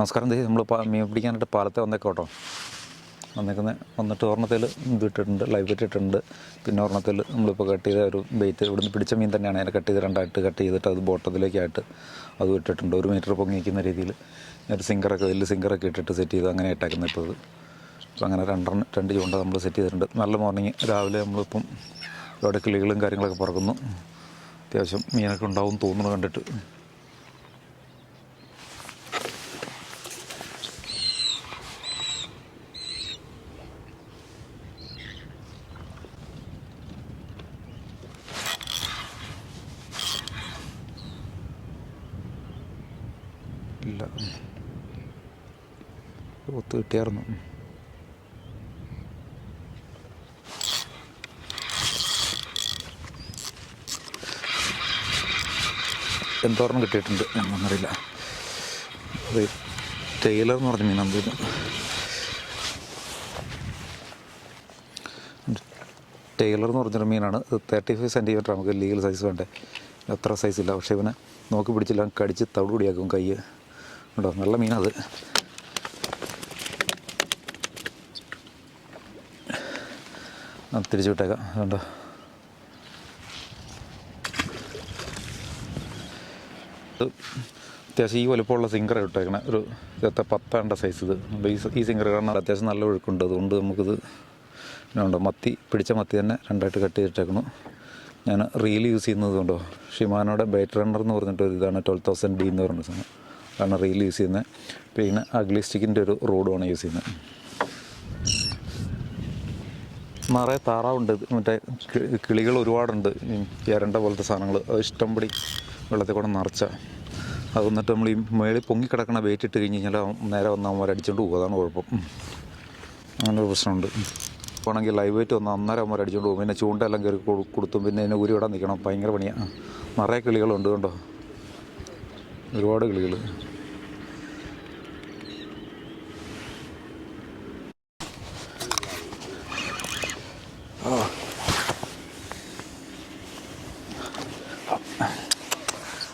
നമസ്കാരം. നമ്മൾ മീൻ പിടിക്കാനായിട്ട് പാലത്തെ വന്നേക്കോട്ടോ. വന്നേക്കുന്ന വന്നിട്ട് ഒരെണ്ണത്തിൽ ഇതിട്ടിട്ടുണ്ട് ലൈവ് ഇട്ടിട്ടുണ്ട്. പിന്നെ ഒരെണ്ണത്തിൽ നമ്മളിപ്പോൾ കട്ട് ചെയ്ത ഒരു ബെയ്റ്റ് ഇവിടുന്ന് പിടിച്ച മീൻ തന്നെയാണ്. അതിനെ കട്ട് ചെയ്ത് രണ്ടായിട്ട് കട്ട് ചെയ്തിട്ട് അത് ബോട്ടത്തിലേക്കായിട്ട് അത് ഇട്ടിട്ടുണ്ട്. ഒരു മീറ്റർ പൊങ്ങി നിൽക്കുന്ന രീതിയിൽ ഒരു സിങ്കറൊക്കെ വലിയ സിങ്കറൊക്കെ ഇട്ടിട്ട് സെറ്റ് ചെയ്ത് അങ്ങനെ ഇട്ടേക്കുന്നത് ഇപ്പോൾ അത് അപ്പോൾ അങ്ങനെ രണ്ടെണ്ണം രണ്ട് ചൂണ്ട നമ്മൾ സെറ്റ് ചെയ്തിട്ടുണ്ട്. നല്ല മോർണിംഗ് രാവിലെ നമ്മളിപ്പം ഇവിടെ കിളികളും കാര്യങ്ങളൊക്കെ പറക്കുന്നു. അത്യാവശ്യം മീനൊക്കെ ഉണ്ടാവും തോന്നുന്നു കണ്ടിട്ട് ഇല്ല ഒത്ത് കിട്ടിയായിരുന്നു എന്തോരം കിട്ടിയിട്ടുണ്ട് എന്നൊന്നറിയില്ല. അത് ടൈലർ എന്ന് പറഞ്ഞ എന്തെങ്കിലും ടൈലർ എന്ന് പറഞ്ഞൊരു മീനാണ്. തേർട്ടി ഫൈവ് സെന്റിമീറ്റർ നമുക്ക് ലീഗൽ സൈസ് വേണ്ടേ? അത്ര സൈസ് ഇല്ല. പക്ഷേ ഇവനെ നോക്കി പിടിച്ചില്ല കടിച്ച് തവിട് കൂടിയാക്കും കൈ ഉണ്ടോ നല്ല മീനത് തിരിച്ചു വിട്ടേക്കാം കണ്ടോ അത്യാവശ്യം ഈ വലുപ്പമുള്ള സിങ്കർ ഇട്ടേക്കണേ. ഒരു ഇതത്തെ പത്താണ്ട സൈസ് ഇത്. ഈ ഈ സിങ്കർ കാരണം അത്യാവശ്യം നല്ല ഒഴുക്കുണ്ട്. അതുകൊണ്ട് നമുക്കിത് ഉണ്ട് മത്തി പിടിച്ച മത്തി തന്നെ രണ്ടായിട്ട് കട്ട് ചെയ്തിട്ടേക്കണു ഞാൻ റീൽ യൂസ് ചെയ്യുന്നത് കൊണ്ടോ? ഷിമാനോടെ ബേറ്റ് റണ്ണർ എന്ന് പറഞ്ഞിട്ട് ഒരു ഇതാണ് ട്വൽവ് തൗസൻഡ് ഡി എന്ന് പറഞ്ഞ സാധനം. അതാണ് റീൽ യൂസ് ചെയ്യുന്നത്. പിന്നെ അഗ്ലി സ്റ്റിക്കിന്റെ ഒരു റോഡുമാണ് യൂസ് ചെയ്യുന്നത്. നിറയെ താറാവുണ്ട്. മറ്റേ കിളികൾ ഒരുപാടുണ്ട്. എരണ്ട പോലത്തെ സാധനങ്ങൾ. അത് ഇഷ്ടംപടി വെള്ളത്തിൽ കൂടെ നിറച്ച. അത് വന്നിട്ട് നമ്മൾ ഈ മേളിൽ പൊങ്ങിക്കിടക്കണ വെയിറ്റ് ഇട്ട് കഴിഞ്ഞ് കഴിഞ്ഞാൽ നേരെ വന്ന് അവന്മാർ അടിച്ചുകൊണ്ട് പോകും അതാണ് കുഴപ്പം. അങ്ങനെ ഒരു പ്രശ്നമുണ്ട്. ആണെങ്കിൽ ലൈവ് വെയിറ്റ് വന്ന് അന്നേരം അവന്മാർ അടിച്ചുകൊണ്ട് പോകും പിന്നെ ചൂണ്ടെല്ലാം കയറി കൊടു- കൊടുത്തും പിന്നെ അതിനെ ഉരുവിടാൻ നിൽക്കണം ഭയങ്കര പണിയാണ് നിറയെ കിളികളുണ്ട് കണ്ടോ? ഒരുപാട് കിളികൾ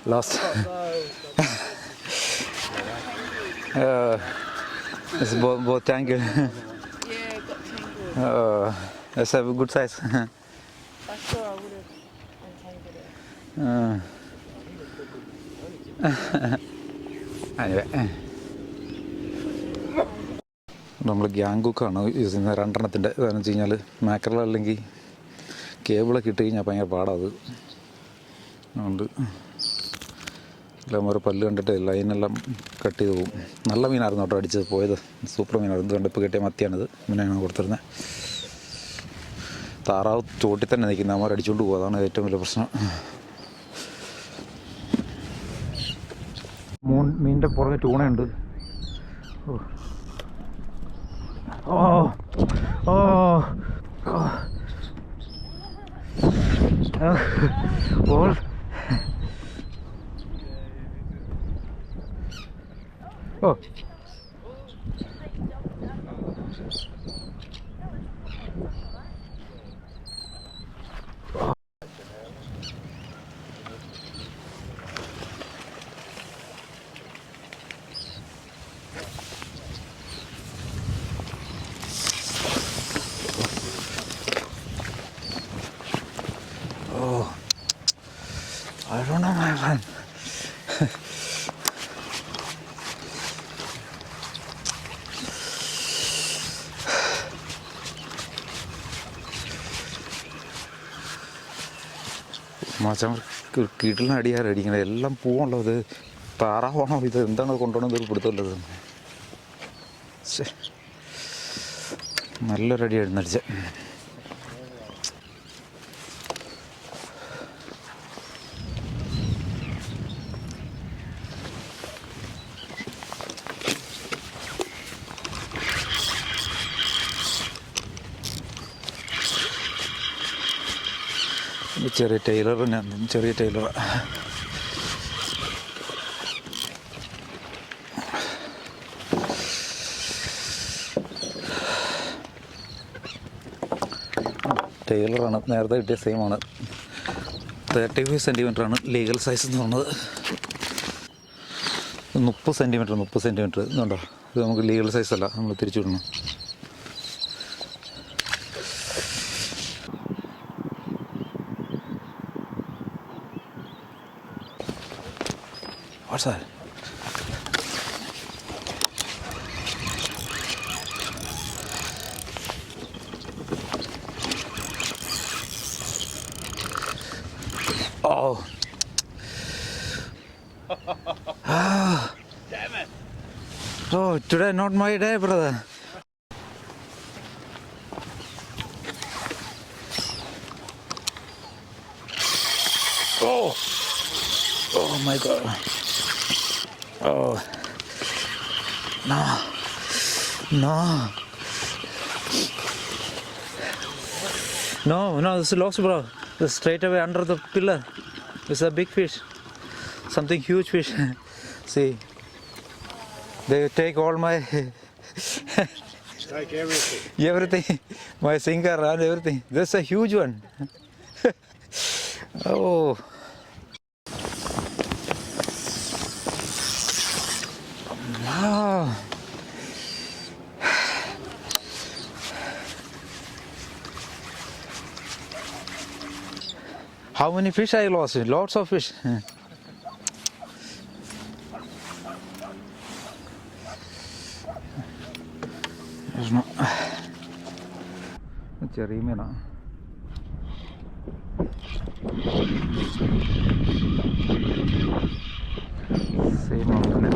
Lost. uh, it's both, both tangled. Yeah, got tangled. uh, that's a good size. I sure I would have untangled it. uh, anyway. നമ്മൾ ഗ്യാങ്കുക്കാണ് യൂസ് ചെയ്യുന്നത് രണ്ടെണ്ണത്തിന്റെ ഇതാണെന്ന് വെച്ച് കഴിഞ്ഞാൽ മാക്കറൽ അല്ലെങ്കിൽ കേബിളൊക്കെ ഇട്ട് കഴിഞ്ഞാൽ ഭയങ്കര പാടാത് അത്. അതുകൊണ്ട് എല്ലാം ഓരോ പല്ല് കണ്ടിട്ട് ലൈനെല്ലാം കട്ട് ചെയ്ത് പോകും നല്ല മീനായിരുന്നു കേട്ടോ അടിച്ചത് പോയത്. സൂപ്പർ മീനായിരുന്നു. ഇതുകൊണ്ട് ഇപ്പോൾ കിട്ടിയ മത്തിയാണിത് ഇങ്ങനെയാണ് കൊടുത്തിരുന്നത് താറാവ് ചോട്ടിൽ തന്നെ നിൽക്കുന്നത് അമ്മ അടിച്ചുകൊണ്ട് പോകും അതാണ് ഏറ്റവും വലിയ പ്രശ്നം. മീന്റെ മീനിന്റെ പുറകെ ടൂണയുണ്ട് ഓ. ഓ ഓ ഓൾ ഓ I മച്ചം കീട്ടിലിന് അടിയാറ് അടിക്കണത് എല്ലാം പൂവുള്ളത് താറാവാണോ ഇത്? എന്താണ് കൊണ്ടുപോകണത് ഒരു പിടുത്തമുള്ളത് ശ്ശെ. നല്ലൊരു ചെറിയ ടൈലർ ഞാൻ ചെറിയ ടൈലർ. ടൈലറാണ് നേരത്തെ കിട്ടിയ സെയിം ആണ്. തേർട്ടി ഫൈവ് സെന്റിമീറ്റർ ആണ് ലീഗൽ സൈസ് എന്ന് പറഞ്ഞത്. മുപ്പത് സെന്റിമീറ്റർ മുപ്പത് സെന്റിമീറ്റർ ഇതുണ്ടോ? ഇത് നമുക്ക് ലീഗൽ സൈസ് അല്ല. നമ്മൾ തിരിച്ചു വിടണം. What's that? Oh. Damn it. Oh, today not my day, brother. Oh, oh my God. Oh, no, no, no, no. This is lost, bro. This straight away under the pillar. It's a big fish, something huge fish. See. They take all my Take everything. everything, my sinker and everything. This is a huge one. oh. many fish I lost? Lots of fish. പ്രശ്നം ചെറിയ മീനാണ് same തന്നെ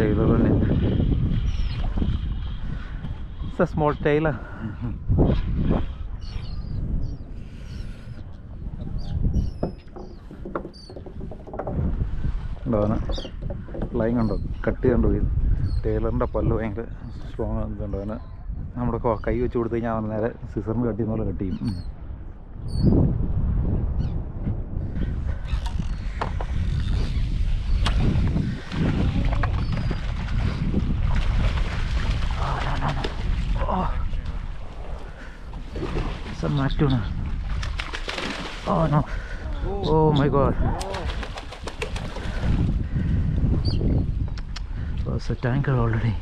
tailor തന്നെ it's A small tailor ഉണ്ടാവുന്ന line കണ്ടോ? Cut കണ്ടു പോയി. ടൈലറിന്റെ പല്ല് ഭയങ്കര സ്ട്രോങ് ഇതുണ്ട് അവന്? നമ്മുടെ കൊ- വെച്ച് കൊടുത്തു കഴിഞ്ഞാൽ അവൻ നേരെ സിസറിന് കട്ട് പോലെ കട്ട് ചെയ്യും. a mass tuna. Oh no. Oh my god. It's a tanker already.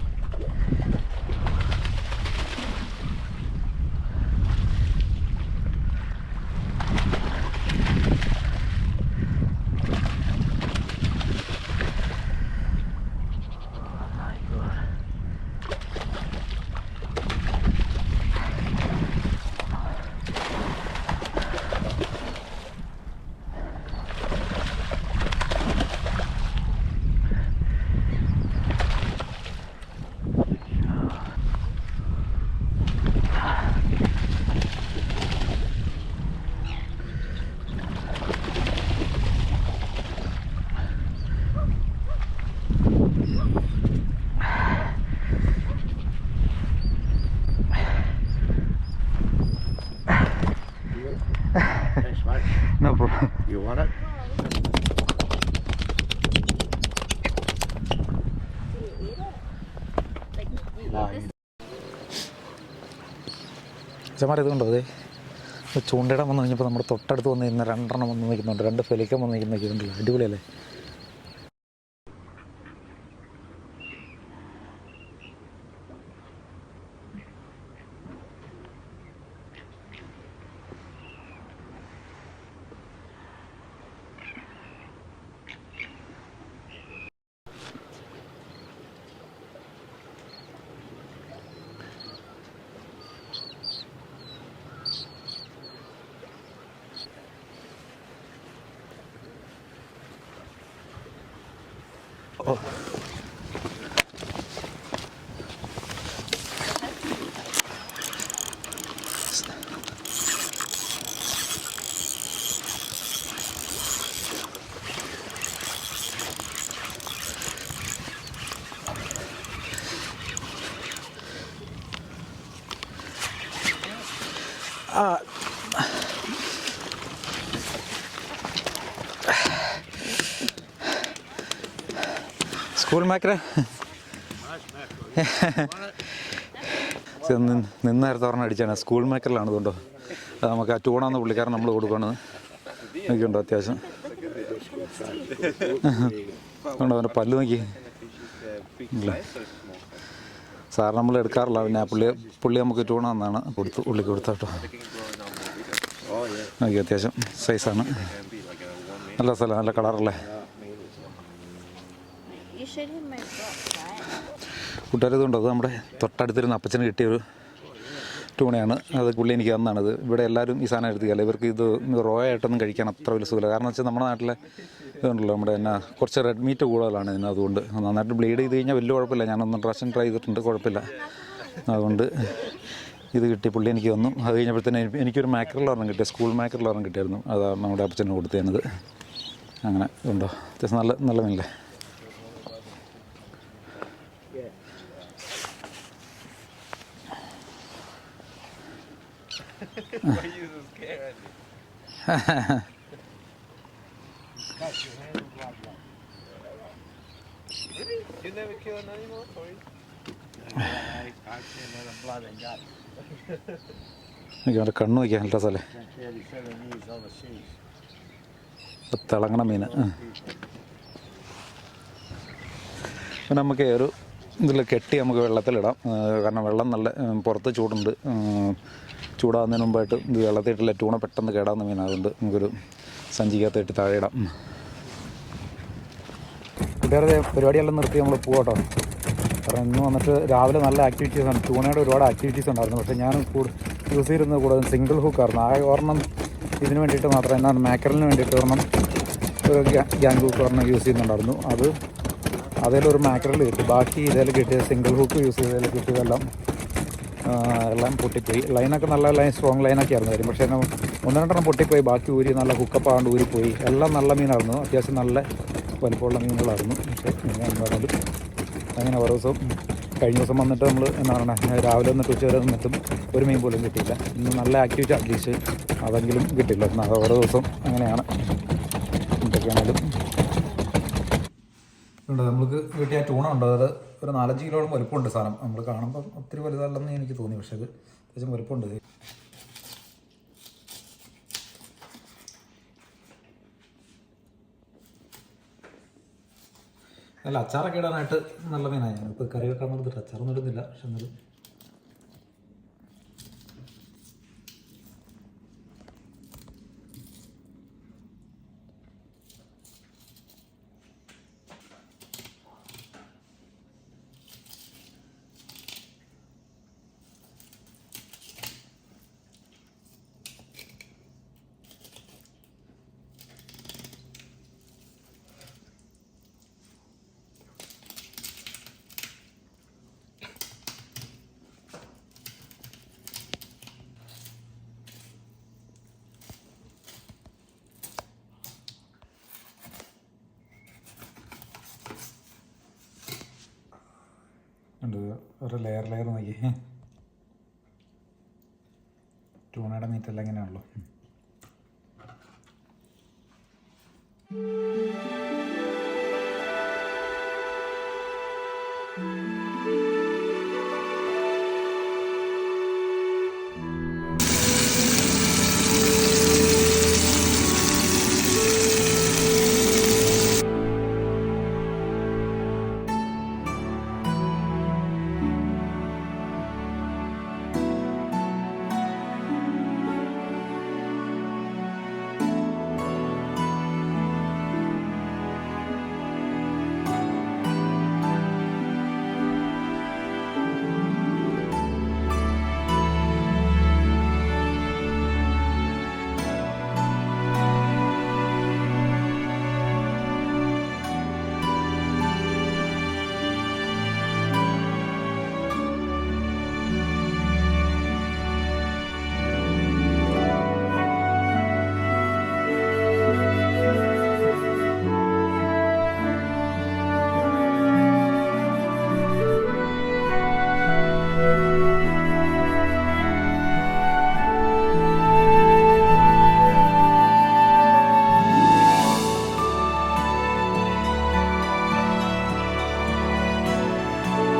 No problem. You want it? ചമാർ ഇതുണ്ടോ അതെ ചൂണ്ടയിടാൻ വന്നു കഴിഞ്ഞപ്പോൾ നമ്മുടെ തൊട്ടടുത്ത് വന്ന് നിന്ന രണ്ടെണ്ണം വന്ന് നിൽക്കുന്നുണ്ട് രണ്ട് ഫെലിക്കം വന്ന് നിൽക്കുന്നുണ്ട് അടിപൊളിയല്ലേ സ്കൂൾ മാക്ര നിന്നേരത്തെ പറഞ്ഞ അടിച്ചാണ്. സ്കൂൾ മേക്കറിലാണ് ഇതുണ്ടോ അത് നമുക്ക് ആ ചൂടാന്ന് പുള്ളിക്കാരൻ നമ്മൾ കൊടുക്കണത് എനിക്കുണ്ടോ അത്യാവശ്യം. അതുകൊണ്ട് അവന്റെ പല്ല് നോക്കി. ഇല്ല. സാർ നമ്മൾ എടുക്കാറില്ല. പിന്നെ പുള്ളി പുള്ളി നമുക്ക് ചൂടാന്നാണ് കൊടുത്ത് കൊടുത്തു പുള്ളി കൊടുത്ത കേട്ടോ നോക്കി അത്യാവശ്യം സൈസാണ് നല്ല സ്ഥലം നല്ല കളറല്ലേ കൂട്ടുകാരിതുണ്ട് അത് നമ്മുടെ തൊട്ടടുത്തിരുന്ന അപ്പച്ചന് കിട്ടിയൊരു ടൂണയാണ്. അത് പുള്ളി എനിക്ക് തന്നാണിത് ഇവിടെ എല്ലാവരും ഈ സാധനം എടുത്തില്ല ഇവർക്ക് ഇത് റോ ആയിട്ടൊന്നും കഴിക്കാൻ അത്ര വലിയ സുഖമില്ല. കാരണം വെച്ചാൽ നമ്മുടെ നാട്ടിലെ ഇതുണ്ടല്ലോ നമ്മുടെ എന്നാ കുറച്ച് റെഡ് മീറ്റ് കൂടുതലാണ് ഇതിന് അതുകൊണ്ട്. നന്നായിട്ട് ബ്ലീഡ് ചെയ്ത് കഴിഞ്ഞാൽ വലിയ കുഴപ്പമില്ല. ഞാൻ ഒന്ന് പ്രാവശ്യം ട്രൈ ചെയ്തിട്ടുണ്ട് കുഴപ്പമില്ല. അതുകൊണ്ട് ഇത് കിട്ടി പുള്ളി എനിക്ക് തന്നു. അത് കഴിഞ്ഞപ്പോഴത്തേന് എനിക്ക് എനിക്കൊരു മാക്കറിൽ ഒരെണ്ണം കിട്ടിയ സ്കൂൾ മാക്കറിൽ ഒരെണ്ണം കിട്ടിയായിരുന്നു. അതാണ് നമ്മുടെ അപ്പച്ചന് കൊടുത്തേനത് അങ്ങനെ ഉണ്ടോ? അത്യാവശ്യം നല്ല നല്ല മീനല്ലേ? You never kill an animal for it? എനിക്ക് അവന്റെ കണ്ണ് വയ്ക്കാൻ നല്ല രസമല്ലേ 37 years overseas. തിളങ്ങണ മീൻ പിന്നെ നമുക്ക് ഒരു ഇതിൽ കെട്ടി നമുക്ക് വെള്ളത്തിലിടാം കാരണം വെള്ളം നല്ല പുറത്ത് ചൂടുണ്ട് ചൂടാകുന്നതിന് മുമ്പായിട്ട് ഇത് വെള്ളത്തിട്ടില്ല. ടൂണ പെട്ടെന്ന് കേടാവുന്ന മീനാണ് അതുകൊണ്ട് നമുക്കൊരു സഞ്ചിക്കകത്തിട്ട് താഴെ ഇടാം കൂട്ടുകാരുടെ പരിപാടിയെല്ലാം നിർത്തി നമ്മൾ പോകട്ടോ കാരണം ഇന്ന് വന്നിട്ട് രാവിലെ നല്ല ആക്ടിവിറ്റീസ് ആണ്. ടൂണയുടെ ഒരുപാട് ആക്ടിവിറ്റീസ് ഉണ്ടായിരുന്നു. പക്ഷേ ഞാൻ യൂസ് ചെയ്തിരുന്നത് കൂടുതലും സിംഗിൾ ഹുക്കായിരുന്നു ആ ഒരെണ്ണം ഇതിന് വേണ്ടിയിട്ട് മാത്രം എന്നാൽ മാക്കറലിന് വേണ്ടിയിട്ട് ഒരെണ്ണം ഒരു ഗ്യാങ് ഹുക്ക് ഒരെണ്ണം യൂസ് ചെയ്യുന്നുണ്ടായിരുന്നു. അത് അതിലൊരു മാക്കറൽ കിട്ടി. ബാക്കി ഇതിൽ കിട്ടിയ സിംഗിൾ ഹുക്ക് യൂസ് ചെയ്തതിൽ കിട്ടിയതെല്ലാം എല്ലാം പൊട്ടിപ്പോയി. ലൈനൊക്കെ നല്ല ലൈൻ സ്ട്രോങ് ലൈനൊക്കെ ആയിരുന്നു കാര്യം. പക്ഷേ ഒന്ന് രണ്ടെണ്ണം പൊട്ടിപ്പോയി. ബാക്കി ഊരി നല്ല കുക്കപ്പ് ആണ്ട് ഊരിപ്പോയി. എല്ലാം നല്ല മീനായിരുന്നു. അത്യാവശ്യം നല്ല വലിപ്പമുള്ള മീനുകളായിരുന്നു. പക്ഷേ പിന്നെ എന്താണത് അങ്ങനെ ഓരോ ദിവസവും കഴിഞ്ഞ ദിവസം വന്നിട്ട് നമ്മൾ എന്താ പറയുക രാവിലെ വന്നിട്ട് ഉച്ച വരെ നിന്നിട്ടും ഒരു മീൻ പോലും കിട്ടിയില്ല. ഇന്ന് നല്ല ആക്ടിവിറ്റി അറ്റ്ലീസ്റ്റ് അതെങ്കിലും കിട്ടില്ല എന്നാൽ ഓരോ ദിവസം അങ്ങനെയാണ്. എന്തൊക്കെയാണെങ്കിലും ഉണ്ട്. നമുക്ക് കിട്ടിയ ടൂണ ഉണ്ട് അത് ഒരു നാലഞ്ച് കിലോളം വലുപ്പമുണ്ട് സാധനം. നമ്മൾ കാണുമ്പോൾ ഒത്തിരി വലുതല്ലെന്ന് എനിക്ക് തോന്നി. പക്ഷേ അത് അത്യാവശ്യം വലുപ്പമുണ്ട്. അല്ല അച്ചാറൊക്കെ ഇടാനായിട്ട് നല്ല മീനാണ്. ഞാനിപ്പോൾ കറി വെക്കാൻ നടന്നിട്ട് അച്ചാറൊന്നും ഇടുന്നില്ല. പക്ഷെ എന്നാലും ഉണ്ട്. ഒരു ലെയർ ലെയർ നോക്കി. ടൂണയുടെ മീറ്റെല്ലാം ഇങ്ങനെയാണല്ലോ.